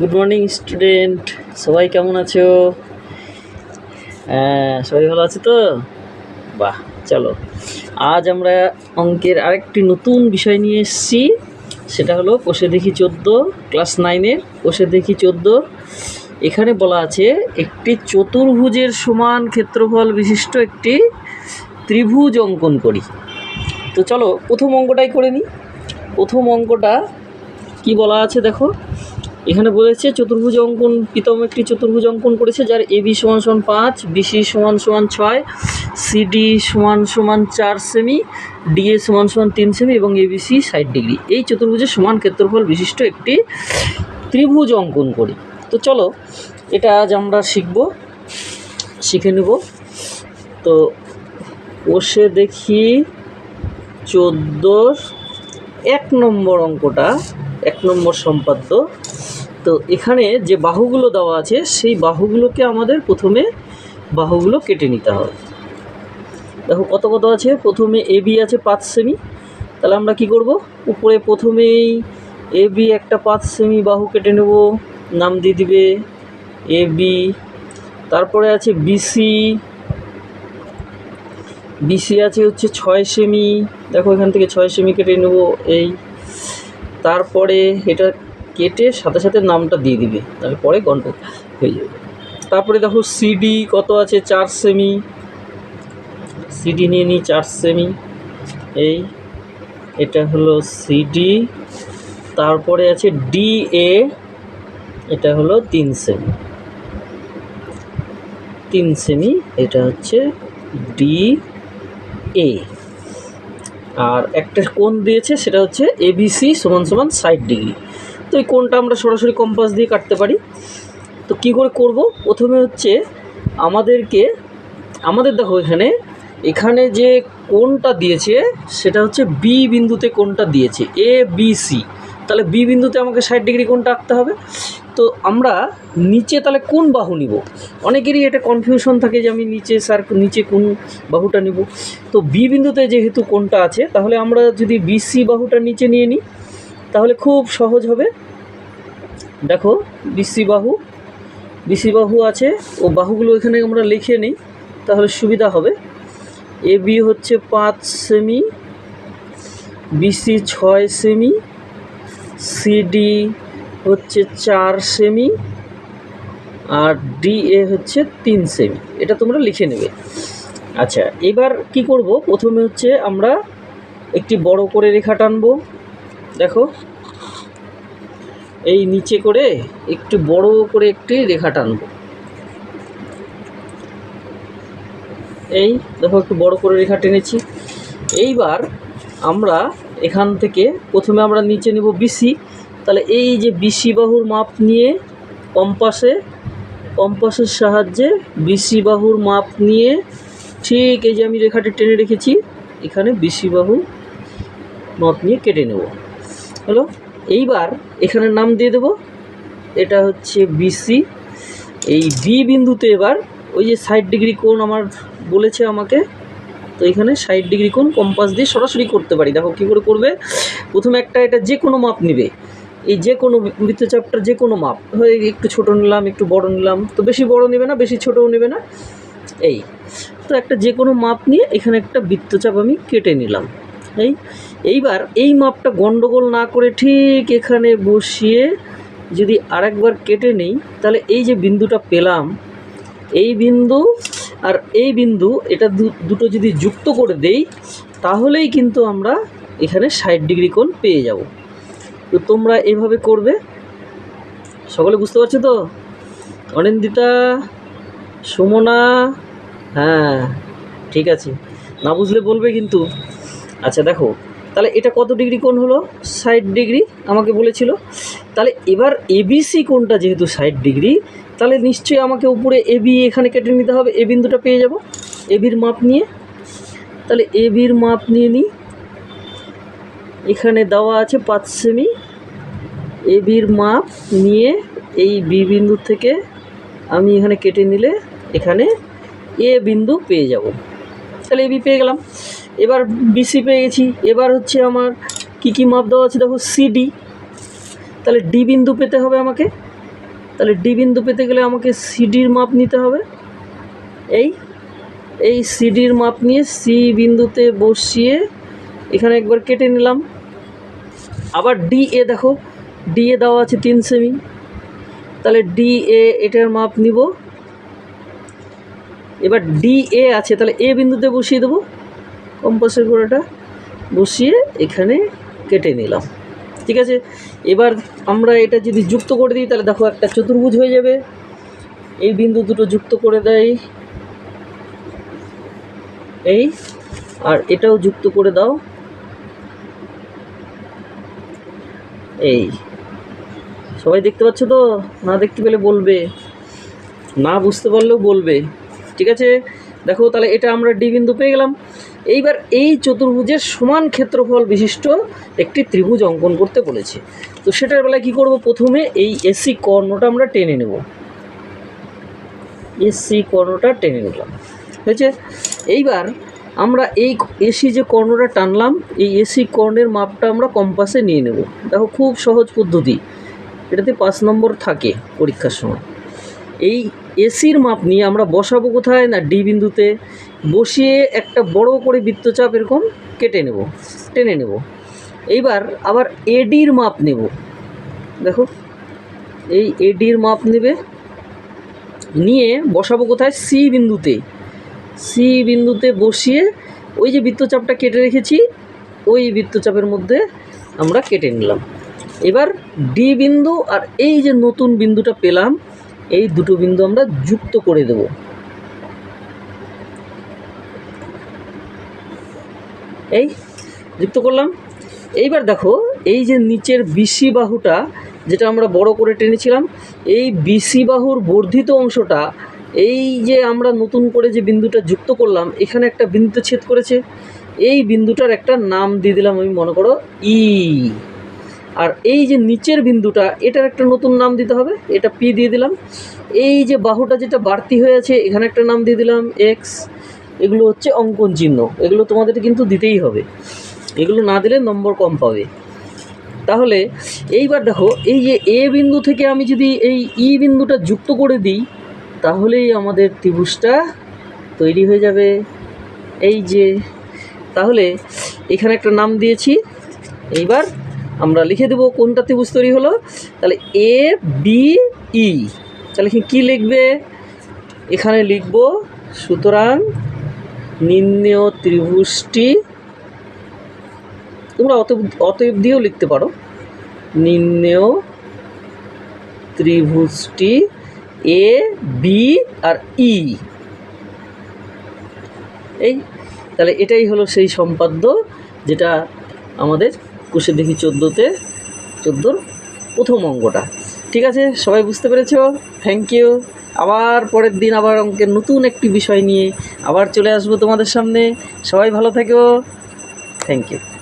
Good morning student সবাই কেমন আছো? হ্যাঁ সবাই ভালো আছে তো? বাহ, চলো। আজ আমরা অঙ্কের আরেকটি নতুন বিষয় নিয়ে এসেছি। সেটা হলো কোষে দেখি চোদ্দ, ক্লাস নাইনের কোষে দেখি চোদ্দ। এখানে বলা আছে, একটি চতুর্ভুজের সমান ক্ষেত্রফল বিশিষ্ট একটি ত্রিভুজ অঙ্কন করি। তো চলো, প্রথম অঙ্কটাই করে নিই। প্রথম অঙ্কটা কি বলা আছে দেখো? এখানে বলেছে চতুর্ভুজ অঙ্কন, প্রীতম একটি চতুর্ভুজ অঙ্কন করেছে, যার এ বি সমান সমান পাঁচ বিসি সমান সমান ছয় সিডি সমান সমান চার সেমি ডিএ সমান সমান তিন সেমি এবং এবিসি ষাট ডিগ্রি। এই চতুর্ভুজের সমান ক্ষেত্রফল বিশিষ্ট একটি ত্রিভুজ অঙ্কন করি। তো চলো, এটা আজ আমরা শিখব, শিখে নেব। তো বসে দেখি চোদ্দোর এক নম্বর অঙ্কটা, এক নম্বর সম্পাদ্য। তো এখানে যে বাহুগুলো দেওয়া আছে, সেই বাহুগুলোকে আমাদের প্রথমে বাহুগুলো কেটে নিতে হবে। দেখো কত কত আছে? প্রথমে এ বি আছে পাঁচ সেমি। তাহলে আমরা কি করব? উপরে প্রথমেই এ বি একটা পাঁচ সেমি বাহু কেটে নেব। নাম দিয়ে দিবে এ বি তারপরে আছে বিসি বিসি আছে হচ্ছে ছয় সেমি। দেখো এখান থেকে ছয় সেমি কেটে নেব এই। তারপরে এটা কেটে সাথে সাথে নামটা দিয়ে দিবে তারপরে গন্ট হয়ে যাবে। তারপরে দেখো সিডি কত আছে? চার সেমি সিডি নিয়ে নিই চার সেমি এই, এটা হলো সিডি তারপরে আছে ডি এ এটা হলো তিন সেমি তিন সেমি এটা হচ্ছে ডি এ আর একটা কোণ দিয়েছে, সেটা হচ্ছে এবিসি সমান সমান ষাট ডিগ্রি। তো এই কোনটা আমরা সরাসরি কম্পাস দিয়ে কাটতে পারি? তো কি করে করব? প্রথমে হচ্ছে আমাদেরকে, আমাদের দেখো এখানে এখানে যে কোনটা দিয়েছে, সেটা হচ্ছে বি বিন্দুতে কোনটা দিয়েছে? এ বি সি তাহলে বি বিন্দুতে আমাকে ষাট ডিগ্রি কোনটা আঁকতে হবে। তো আমরা নিচে তাহলে কোন বাহু নিব? অনেকেরই এটা কনফিউশন থাকে যে আমি নিচে স্যার নিচে কোন বাহুটা নিব। তো বি বিন্দুতে যেহেতু কোনটা আছে, তাহলে আমরা যদি বিসি বাহুটা নিচে নিয়ে নিই তাহলে খুব সহজ হবে। দেখো বিসি বাহু বিসি বাহু আছে, ও বাহুগুলো এখানে আমরা লিখে নিই, তাহলে সুবিধা হবে। এ বি হচ্ছে পাঁচ সেমি বিসি ছয় সেমি সিডি হচ্ছে চার সেমি, আর ডি এ হচ্ছে তিন সেমি। এটা তোমরা লিখে নেবে। আচ্ছা এবার কি করব? প্রথমে হচ্ছে আমরা একটি বড় করে রেখা টানবো। দেখো। এই নিচে করে একটু বড় করে একটি রেখা টানবো। এই, দেখো একটু বড় করে রেখা টেনেছি। এইবার আমরা এখান থেকে প্রথমে আমরা নিচে নেব বিসি তাহলে এই যে বিসি বাহুর মাপ নিয়ে কম্পাসে, কম্পাসের সাহায্যে বিসি বাহুর মাপ নিয়ে ঠিক এই যে আমি রেখাটি টেনে রেখেছি, এখানে বিসি বাহু মাপ নিয়ে কেটে নেব। হলো, এইবার এখানে নাম দিয়ে দেব। এটা হচ্ছে বিসি এই বি বিন্দুতে এবার ওই যে ষাট ডিগ্রি কোণ আমার বলেছে আমাকে, তো এখানে ষাট ডিগ্রি কোণ কম্পাস দিয়ে সরাসরি করতে পারি। দেখো কী করে করবে? প্রথমে একটা এটা যে কোনো মাপ নেবে। এই যে কোনো বৃত্তচাপটার যে কোনো মাপ। হয়ে একটু ছোট নিলাম, একটু বড় নিলাম। তো বেশি বড় নেবে না, বেশি ছোটও নেবে না। এই। তো একটা যে কোনো মাপ নিয়ে এখানে একটা বৃত্তচাপ আমি কেটে নিলাম। এই। এইবার এই মাপটা গন্ডগোল না করে ঠিক এখানে বসিয়ে যদি আরেকবার কেটে নেই, তাহলে এই যে বিন্দুটা পেলাম, এই বিন্দু আর এই বিন্দু, এটা দুটো যদি যুক্ত করে দেই, তাহলেই কিন্তু আমরা এখানে ষাট ডিগ্রি কোণ পেয়ে যাব। তো তোমরা এভাবে করবে। সকলে বুঝতে পারছ তো? অনিন্দিতা, সুমনা হ্যাঁ ঠিক আছে। না বুঝলে বলবে কিন্তু। আচ্ছা দেখো তাহলে এটা কত ডিগ্রি কোণ হলো? ষাট ডিগ্রি, আমাকে বলেছিল। তাহলে এবার এবিসি কোণটা যেহেতু ষাট ডিগ্রি, তাহলে নিশ্চয়ই আমাকে উপরে এবি এখানে কেটে নিতে হবে। এ বিন্দুটা পেয়ে যাব এবির মাপ নিয়ে। তাহলে এবির মাপ নিয়ে নিই। এখানে দেওয়া আছে পাঁচ সেমি। এবির মাপ নিয়ে এই বি বিন্দু থেকে আমি এখানে কেটে নিলে এখানে এ বিন্দু পেয়ে যাব। তাহলে এবি পেয়ে গেলাম। এবার বিসি পেয়ে গেছি। এবার হচ্ছে আমার কি কি মাপ দেওয়া আছে? দেখো সিডি তাহলে ডি বিন্দু পেতে হবে আমাকে। তাহলে ডি বিন্দু পেতে গেলে আমাকে সিডির মাপ নিতে হবে। এই এই সিডির মাপ নিয়ে সি বিন্দুতে বসিয়ে এখানে একবার কেটে নিলাম। আবার ডি এ দেখো। ডি এ দেওয়া আছে তিন সেমি তাহলে ডি এ এটার মাপ নিব। এবার ডি এ আছে। তাহলে এ বিন্দুতে বসিয়ে দেবো। কম্পাসের গোড়াটা বসিয়ে এখানে কেটে নিলাম। ঠিক আছে? এবার আমরা এটা যদি যুক্ত করে দিই, তাহলে দেখো একটা চতুর্ভুজ হয়ে যাবে। এই বিন্দু দুটো যুক্ত করে দেয়। এই, আর এটাও যুক্ত করে দাও। এই, সবাই দেখতে পাচ্ছ তো? না দেখতে পেলে বলবে। না বুঝতে পারলেও বলবে। ঠিক আছে? দেখো, তাহলে এটা আমরা ডি বিন্দু পেয়ে গেলাম। এইবার এই চতুর্ভুজের সমান ক্ষেত্রফল বিশিষ্ট একটি ত্রিভুজ অঙ্কন করতে বলেছে। তো সেটার বেলায় কী করব প্রথমে এই এসি কর্ণটা আমরা টেনে নেব। এসি কর্ণটা টেনে নিলাম। হয়েছে? এইবার আমরা এই এসি যে কর্ণটা টানলাম, এই এসি কর্ণের মাপটা আমরা কম্পাসে নিয়ে নেব। দেখো খুব সহজ পদ্ধতি। এটাতে পাঁচ নম্বর থাকে পরীক্ষার সময়। এই এসির মাপ নিয়ে আমরা বসাবো কোথায় না ডি বিন্দুতে বসিয়ে একটা বড় করে বৃত্তচাপ এরকম কেটে নেব, টেনে নেব। এইবার আবার এডির মাপ নেব। দেখো, এই এডির মাপ নেবে। নিয়ে বসাবো কোথায়? সি বিন্দুতে। সি বিন্দুতে বসিয়ে ওই যে বৃত্তচাপটা কেটে রেখেছি, ওই বৃত্তচাপের মধ্যে আমরা কেটে নিলাম। এবার ডি বিন্দু আর এই যে নতুন বিন্দুটা পেলাম এই দুটো বিন্দু আমরা যুক্ত করে দেব। এই যুক্ত করলাম। এইবার দেখো, এই যে নিচের বিসি বাহুটা, যেটা আমরা বড় করে টেনেছিলাম, এই বিসি বাহুর বর্ধিত অংশটা, এই যে আমরা নতুন করে যে বিন্দুটা যুক্ত করলাম, এখানে একটা বিন্দু ছেদ করেছে। এই বিন্দুটার একটা নাম দিয়ে দিলাম আমি, মনে করো ই আর এই যে নিচের বিন্দুটা, এটার একটা নতুন নাম দিতে হবে, এটা পি দিয়ে দিলাম। এই যে বাহুটা যেটা বাড়তি হয়ে আছে এখানে একটা নাম দিয়ে দিলাম এক্স এগুলো হচ্ছে অঙ্কন চিহ্ন, এগুলো তোমাদের কিন্তু দিতেই হবে। এগুলো না দিলে নম্বর কম পাবে। তাহলে এইবার দেখো, এই যে এ বিন্দু থেকে আমি যদি এই ই বিন্দুটা যুক্ত করে দিই, তাহলেই আমাদের ত্রিভুজটা তৈরি হয়ে যাবে। এই যে, তাহলে এখানে একটা নাম দিয়েছি, এইবার আমরা লিখে দেবো কোনটা ত্রিভুজ তৈরি হলো। তাহলে এ বি ই তাহলে কী লিখবে? এখানে লিখব, সুতরাং নিম্নেয় ত্রিভুজটি তোমরা অত অতএব দিয়েও লিখতে পারো। নিম্নেয় ত্রিভুজটি এ বি আর ই এই, তাহলে এটাই হলো সেই সম্পাদ্য যেটা আমাদের কুশে দেখি চোদ্দোতে, চোদ্দোর প্রথম অঙ্কটা। ঠিক আছে, সবাই বুঝতে পেরেছ? থ্যাংক ইউ আবার পরের দিন আবার অঙ্কের নতুন একটি বিষয় নিয়ে আবার চলে আসব তোমাদের সামনে। সবাই ভালো থেকো। Thank you